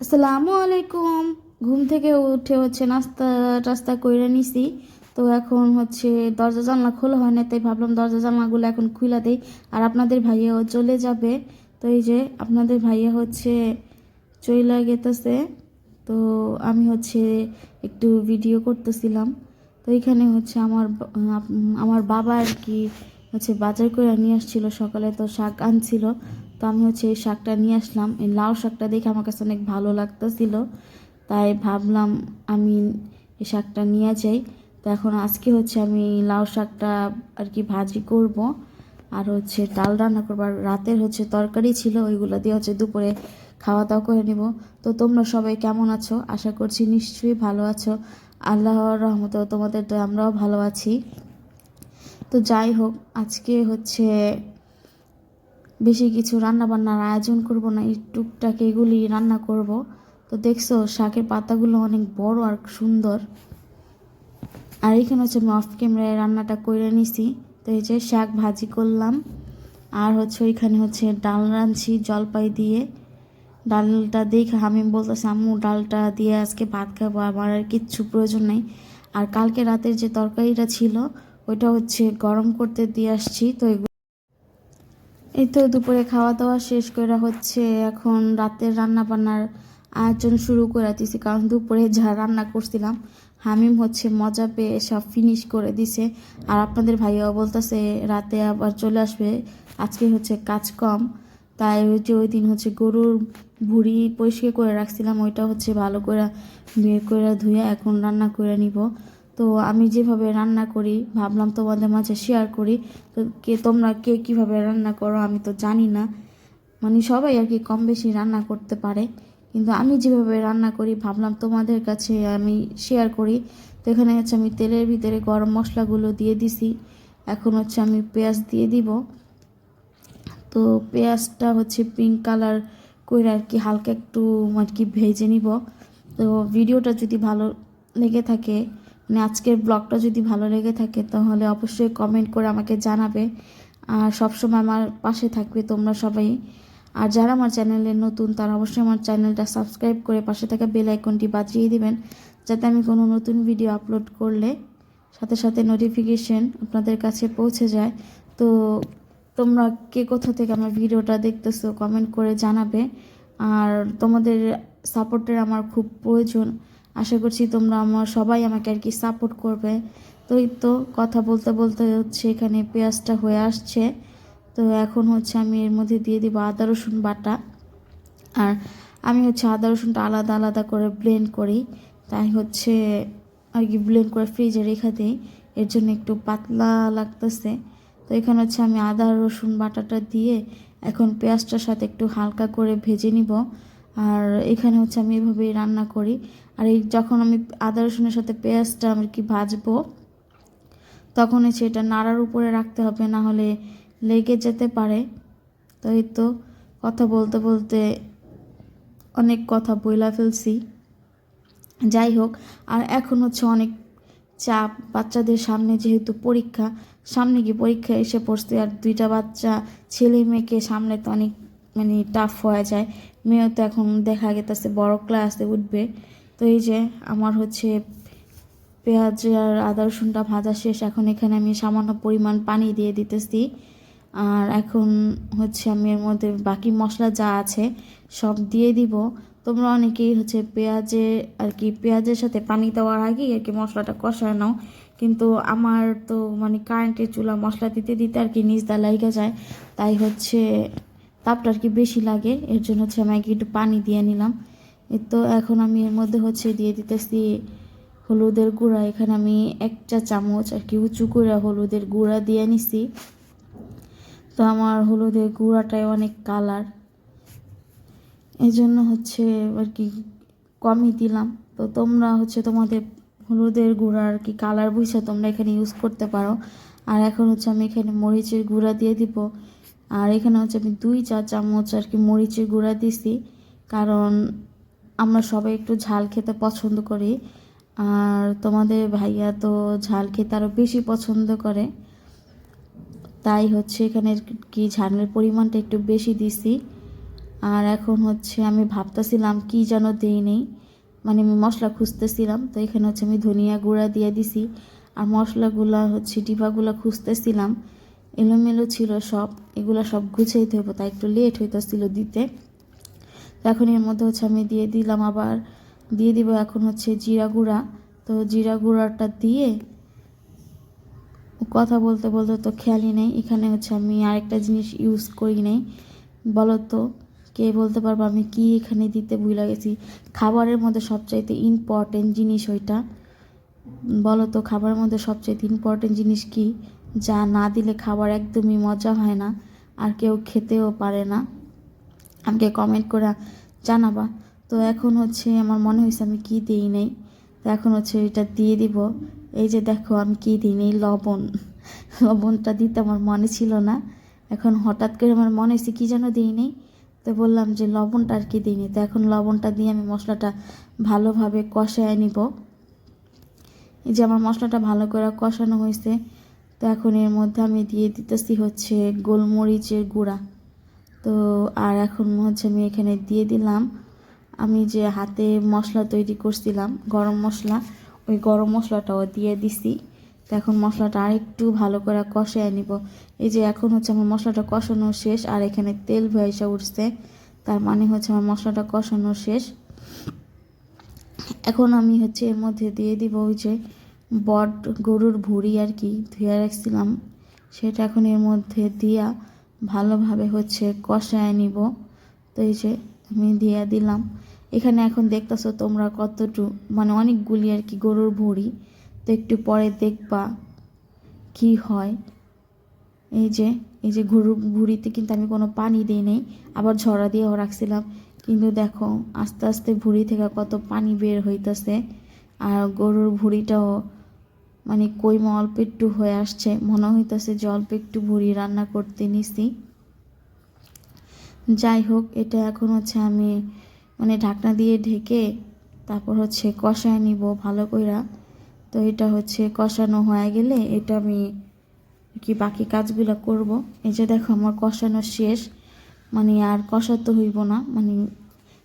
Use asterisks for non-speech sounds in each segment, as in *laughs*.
আসসালামু আলাইকুম। ঘুম থেকে উঠে হচ্ছে নাস্তা, টাস্তা কইরা নিছি। তো এখন হচ্ছে দরজা জানলা খোলা হয় না তাই ভাবলাম দরজা জানলাগুলো এখন খুলে দেই। আর আপনাদের ভাইয়াও চলে যাবে। তো এই যে আপনাদের ভাইয়া হচ্ছে চইলা গেতেছে। তো আমি হচ্ছে একটু ভিডিও করতেছিলাম। তো এখানে হচ্ছে আমার আমার বাবা আর কি হচ্ছে বাজার করে নিয়ে আসছিল সকালে, তো শাক আনছিল। তো আমি হচ্ছে এই শাকটা নিয়ে আসলাম। এই লাউ শাকটা দেখে আমার কাছে অনেক ভালো লাগতেছিল। তাই ভাবলাম আমি এই শাকটা নিয়ে যাই। তো এখন আজকে হচ্ছে আমি লাউ শাকটা আর কি ভাজি করব। আর হচ্ছে ডাল রান্না করব। আর রাতের হচ্ছে তরকারি ছিল, ওইগুলো দিয়ে হচ্ছে দুপুরে খাওয়া দাওয়া করে নিব। তো তোমরা সবাই কেমন আছো? আশা করছি নিশ্চয়ই ভালো আছো। আল্লাহর রহমতে তোমাদের তো আমরাও ভালো আছি। তো যাই হোক, আজকে হচ্ছে বেশি কিছু রান্না বান্নার আয়োজন করব না, এই টুকটাক এগুলি রান্না করব। তো দেখছ, শাকের পাতাগুলো অনেক বড় আর সুন্দর। আর এখানে হচ্ছে আমি অফ ক্যামেরায় রান্নাটা করে নিছি। তো এই যে শাক ভাজি করলাম। আর হচ্ছে ওইখানে হচ্ছে ডাল রাঁধছি জলপাই দিয়ে। ডালটা দেখে আমি বলতেছি, আম্মু, ডালটা দিয়ে আজকে ভাত খাব, আমার আর কিচ্ছু প্রয়োজন নেই। আর কালকে রাতের যে তরকারিটা ছিল, ওইটা হচ্ছে গরম করতে দিয়ে আসছি। তো এগুলো এই তো দুপুরে খাওয়া দাওয়া শেষ করা হচ্ছে। এখন রাতের রান্না বান্নার আয়োজন শুরু করে দিছি কারণ দুপুরে যা রান্না করছিলাম, হামিম হচ্ছে মজা পেয়ে সব ফিনিশ করে দিছে। আর আপনাদের ভাইয়াও বলতেছে, রাতে আবার চলে আসবে। আজকে হচ্ছে কাজ কম, তাই ওই যে ওই দিন হচ্ছে গরুর ভুড়ি পরিষ্কার করে রাখছিলাম, ওইটা হচ্ছে ভালো করে বের করে ধুয়ে এখন রান্না করে নিব। তো আমি যেভাবে রান্না করি, ভাবলাম তোমাদের মাঝে শেয়ার করি। তো কে তোমরা কে কীভাবে রান্না করো আমি তো জানি না। মানে সবাই আর কি কম বেশি রান্না করতে পারে। কিন্তু আমি যেভাবে রান্না করি, ভাবলাম তোমাদের কাছে আমি শেয়ার করি। তো এখানে হচ্ছে আমি তেলের ভিতরে গরম মশলাগুলো দিয়ে দিছি। এখন হচ্ছে আমি পেঁয়াজ দিয়ে দিব। তো পেঁয়াজটা হচ্ছে পিঙ্ক কালার করে আর কি হালকা একটু আর কি ভেজে নিব। তো ভিডিওটা যদি ভালো লেগে থাকে মানে আজকের ব্লগটা যদি ভালো লেগে থাকে, তাহলে অবশ্যই কমেন্ট করে আমাকে জানাবে। আর সবসময় আমার পাশে থাকবে তোমরা সবাই। আর যারা আমার চ্যানেলে নতুন, তারা অবশ্যই আমার চ্যানেলটা সাবস্ক্রাইব করে পাশে থাকা বেল আইকনটি বাজিয়ে দিবেন, যাতে আমি কোনো নতুন ভিডিও আপলোড করলে সাথে সাথে নোটিফিকেশন আপনাদের কাছে পৌঁছে যায়। তো তোমরা কে কোথা থেকে আমার ভিডিওটা দেখতেছো কমেন্ট করে জানাবে। আর তোমাদের সাপোর্টের আমার খুব প্রয়োজন। আশা করছি তোমরা আমার সবাই আমাকে আর কি সাপোর্ট করবে। তো এই তো কথা বলতে বলতে হচ্ছে এখানে পেঁয়াজটা হয়ে আসছে। তো এখন হচ্ছে আমি এর মধ্যে দিয়ে দিব আদা, রসুন বাটা। আর আমি হচ্ছে আদা, রসুনটা আলাদা আলাদা করে ব্লেন্ড করি। তাই হচ্ছে আর কি ব্লেন্ড করে ফ্রিজে রেখে দিই। এর জন্য একটু পাতলা লাগতেছে। তো এখানে হচ্ছে আমি আদা, রসুন বাটাটা দিয়ে এখন পেঁয়াজটার সাথে একটু হালকা করে ভেজে নিব। আর এখানে হচ্ছে আমি এভাবেই রান্না করি। আর এই যখন আমি আদা, রসুনের সাথে পেঁয়াজটা আমি কি ভাজবো, তখন হচ্ছে এটা নাড়ার উপরে রাখতে হবে, না হলে লেগে যেতে পারে। তো এই তো কথা বলতে বলতে অনেক কথা বইলা ফেলছি। যাই হোক, আর এখন হচ্ছে অনেক চাপ, বাচ্চাদের সামনে যেহেতু পরীক্ষা, সামনে কি পরীক্ষা এসে পড়ছে, আর দুইটা বাচ্চা, ছেলে মেয়েকে সামনে তো অনেক মানে টাফ হয়ে যায়। মেয়েও তো এখন দেখা গেতেছে, বড় ক্লাসে উঠবে। তো এই যে আমার হচ্ছে পেঁয়াজ আর আদা রসুনটা ভাজা শেষ, এখন এখানে আমি সামান্য পরিমাণ পানি দিয়ে দিতেছি। আর এখন হচ্ছে আমি এর মধ্যে বাকি মশলা যা আছে সব দিয়ে দিব। তোমরা অনেকেই হচ্ছে পেঁয়াজে আর কি, পেঁয়াজের সাথে পানি দেওয়ার আগেই আর কি মশলাটা কষায় নাও। কিন্তু আমার তো মানে কারেন্টের চুলা মশলা দিতে দিতে আর কি নিচ দা যায়। তাই হচ্ছে তাপটা আর কি বেশি লাগে। এর জন্য হচ্ছে আমি একটু পানি দিয়ে নিলাম। তো এখন আমি এর মধ্যে হচ্ছে দিয়ে দিতেছি হলুদের গুঁড়া। এখানে আমি এক চা চামচ আর কি উঁচু করে হলুদের গুঁড়া দিয়ে নিছি। তো আমার হলুদের গুঁড়াটাই অনেক কালার। এই জন্য হচ্ছে আর কি কমই দিলাম। তো তোমরা হচ্ছে তোমাদের হলুদের গুঁড়া আর কি কালার বুঝছে তোমরা এখানে ইউজ করতে পারো। আর এখন হচ্ছে আমি এখানে মরিচের গুঁড়া দিয়ে দিব। আর এখানে হচ্ছে আমি দুই চা চামচ আর কি মরিচের গুঁড়া দিছি, কারণ আমরা সবাই একটু ঝাল খেতে পছন্দ করি। আর তোমাদের ভাইয়া তো ঝাল খেতে আরও বেশি পছন্দ করে। তাই হচ্ছে এখানে কি ঝালের পরিমাণটা একটু বেশি দিছি। আর এখন হচ্ছে আমি ভাবতেছিলাম কি যেন দেই নেই মানে আমি মশলা খুঁজতেছিলাম, তো এখানে হচ্ছে আমি ধনিয়া গুঁড়া দিয়ে দিছি। আর মশলাগুলো হচ্ছে ডিবাগুলো খুঁজতেছিলাম এলোমেলো ছিল সব, এগুলো সব গুছাইতে হইব, তাই একটু লেট হইতেছিল দিতে। এখন এর মধ্যে হচ্ছে আমি দিয়ে দিলাম আবার, দিয়ে দিব এখন হচ্ছে জিরা গুঁড়া। তো জিরা গুঁড়াটা দিয়ে কথা বলতে বলতে তো খেয়ালই নেই, এখানে হচ্ছে আমি আরেকটা জিনিস ইউজ করি নাই। বলো তো কে বলতে পারব আমি কি এখানে দিতে ভুলে গেছি। খাবারের মধ্যে সবচাইতে ইম্পর্টেন্ট জিনিস ওইটা। বলো তো খাবারের মধ্যে সবচাইতে ইম্পর্টেন্ট জিনিস কি? যা না দিলে খাবার একদমই মজা হয় না, আর কেউ খেতেও পারে না। আমাকে কমেন্ট করে জানাবা, তো এখন হচ্ছে আমার মনে হয়েছে আমি কি দিই নেই। তো এখন হচ্ছে এটা দিয়ে দিব। এই যে দেখো আমি কি দিই নেই, লবণ। *laughs* লবণটা দিতে আমার মনে ছিল না। এখন হঠাৎ করে আমার মনে হয়েছে কী যেন দিই নেই। তো বললাম যে লবণটা আর কি দিইনি তো এখন লবণটা দিয়ে আমি মশলাটা ভালোভাবে কষায় নিব। এই যে আমার মশলাটা ভালো করে কষানো হয়েছে তো এখন এর মধ্যে আমি দিয়ে দিতেছি হচ্ছে গোলমরিচের গুঁড়া। তো আর এখন হচ্ছে আমি এখানে দিয়ে দিলাম। আমি যে হাতে মশলা তৈরি করছিলাম, গরম মশলা, ওই গরম মশলাটাও দিয়ে দিছি। তো এখন মশলাটা আরেকটু ভালো করে কষায় নিব। এই যে এখন হচ্ছে আমার মশলাটা কষানো শেষ, আর এখানে তেল ভেসে উঠছে। তার মানে হচ্ছে আমার মশলাটা কষানো শেষ। এখন আমি হচ্ছে এর মধ্যে দিয়ে দিব ওই যে বট গরুর ভুড়ি আর কি ধুয়ে রাখছিলাম। সেটা এখন এর মধ্যে দিয়া ভালোভাবে হচ্ছে কষায় নিব। তো এই যে আমি দিয়ে দিলাম। এখানে এখন দেখতেছো তোমরা কতটু মানে অনেকগুলি আর কি গরুর ভুড়ি। তো একটু পরে দেখবা কি হয়। এই যে এই যে গরুর ভুড়িতে কিন্তু আমি কোনো পানি দিই নেই, আবার ঝরা দিয়েও রাখছিলাম। কিন্তু দেখো, আস্তে আস্তে ভুড়ি থেকে কত পানি বের হইতেছে। আর গরুর ভুড়িটাও মানে কইমা অল্প একটু হয়ে আসছে, মনে হইতেছে যে অল্প একটু ভুড়ি রান্না করতে নিছি। যাই হোক, এটা এখন হচ্ছে আমি মানে ঢাকনা দিয়ে ঢেকে তারপর হচ্ছে কষায় নিব ভালো কইরা। তো এটা হচ্ছে কষানো হয়ে গেলে এটা আমি কি বাকি কাজগুলো করব। এই যে দেখো আমার কষানো শেষ মানে আর কষাতে হইব না মানে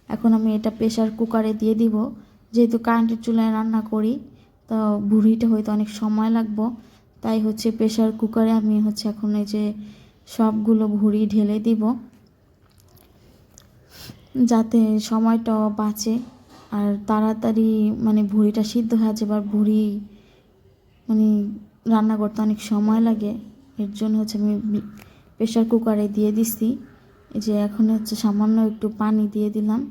এখন আমি এটা প্রেশার কুকারে দিয়ে দিব। যেহেতু কারেন্টের চুলায় রান্না করি তো বুড়িটা হয়তো অনেক সময় লাগবো। তাই হচ্ছে প্রেশার কুকারে আমি হচ্ছে এখন এই যে সবগুলো ভুড়ি ঢেলে দিব। যাতে সময়টাও বাঁচে আর তাড়াতাড়ি মানে ভুড়িটা সিদ্ধ হয়ে যাবে আর ভুড়ি মানে রান্না করতে অনেক সময় লাগে। এর জন্য হচ্ছে আমি প্রেশার কুকারে দিয়ে দিছি। এই যে এখন হচ্ছে সামান্য একটু পানি দিয়ে দিলাম।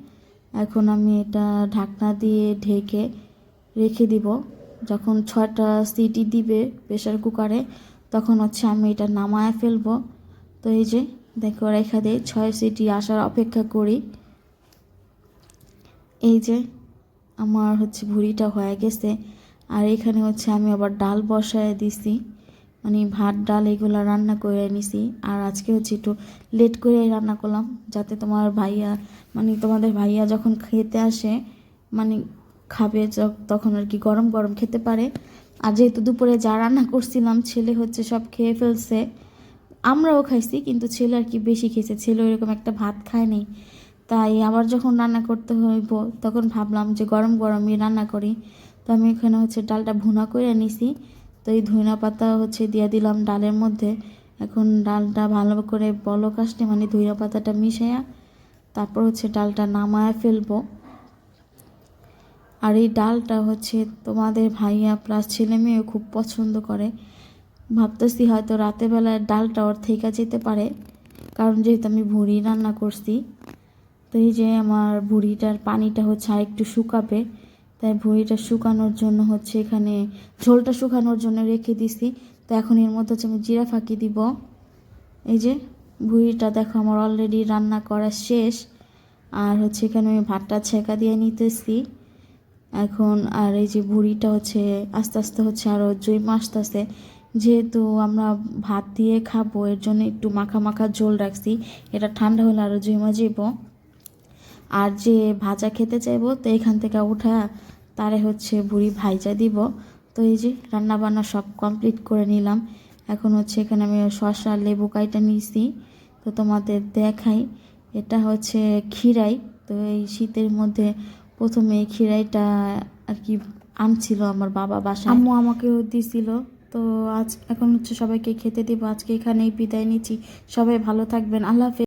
এখন আমি এটা ঢাকনা দিয়ে ঢেকে রেখে দিব। যখন ছয়টা সিটি দিবে প্রেশার কুকারে তখন হচ্ছে আমি এটা নামায় ফেলব। তো এই যে, দেখো রেখা দিয়ে ছয় সিটি আসার অপেক্ষা করি। এই যে, আমার হচ্ছে ভুড়িটা হয়ে গেছে। আর এখানে হচ্ছে আমি আবার ডাল বসায় দিছি। মানে ভাত, ডাল এগুলো রান্না করে নিছি। আর আজকে হচ্ছে একটু লেট করে রান্না করলাম, যাতে তোমার ভাইয়া মানে তোমাদের ভাইয়া যখন খেতে আসে মানে খাবে তখন আর কি গরম গরম খেতে পারে। আর যেহেতু দুপুরে যা রান্না করছিলাম, ছেলে হচ্ছে সব খেয়ে ফেলছে। আমরাও খাইছি, কিন্তু ছেলে আর কি বেশি খেয়েছে। ছেলে ওইরকম একটা ভাত খায়নি তাই আবার যখন রান্না করতে হইব, তখন ভাবলাম যে গরম গরমই রান্না করি। তো আমি এখানে হচ্ছে ডালটা ভুনা করে নিছি। তো এই ধনিয়া পাতা হচ্ছে দিয়ে দিলাম ডালের মধ্যে। এখন ডালটা ভালো করে বলক আসলে মানে ধনিয়া পাতাটা মিশাইয়া, তারপর হচ্ছে ডালটা নামায় ফেলব। আর এই ডালটা হচ্ছে তোমাদের ভাইয়া প্লাস ছেলে মেয়েও খুব পছন্দ করে। ভাবতেছি হয়তো রাতের বেলায় ডালটা ওর থেকে যেতে পারে, কারণ যেহেতু আমি ভুড়ি রান্না করছি, তো এই যে আমার ভুড়িটার পানিটা হচ্ছে আর একটু শুকাবে, তাই ভুড়িটা শুকানোর জন্য হচ্ছে এখানে ঝোলটা শুকানোর জন্য রেখে দিছি। তো এখন এর মধ্যে হচ্ছে আমি জিরা ফাঁকি দিব। এই যে ভুড়িটা দেখো আমার অলরেডি রান্না করা শেষ, আর হচ্ছে এখানে আমি ভাতটা ছেঁকা দিয়ে নিতেছি। এখন আর এই যে ভুড়িটা হচ্ছে আস্তে আস্তে হচ্ছে আরও জৈম আসতেছে যেহেতু আমরা ভাত দিয়ে খাব, এর জন্য একটু মাখা মাখা ঝোল রাখছি, এটা ঠান্ডা হলে আরও জৈমা যাব আর যে ভাজা খেতে চাইব, তো এখান থেকে উঠা, তারে হচ্ছে বুড়ি ভাইজা দিব। তো এই যে রান্না বান্না সব কমপ্লিট করে নিলাম। এখন হচ্ছে এখানে আমি শসা, লেবু কাইটা নিয়েছি তো তোমাদের দেখাই। এটা হচ্ছে ক্ষীরাই, তো এই শীতের মধ্যে প্রথমে খিরাইটা আর কি আনছিল আমার বাবা বাসা আম্মু আমাকেও দিছিল। তো আজ এখন হচ্ছে সবাইকে খেতে দিব। আজকে এখানেই বিদায় নিচ্ছি। সবাই ভালো থাকবেন। আল্লাহ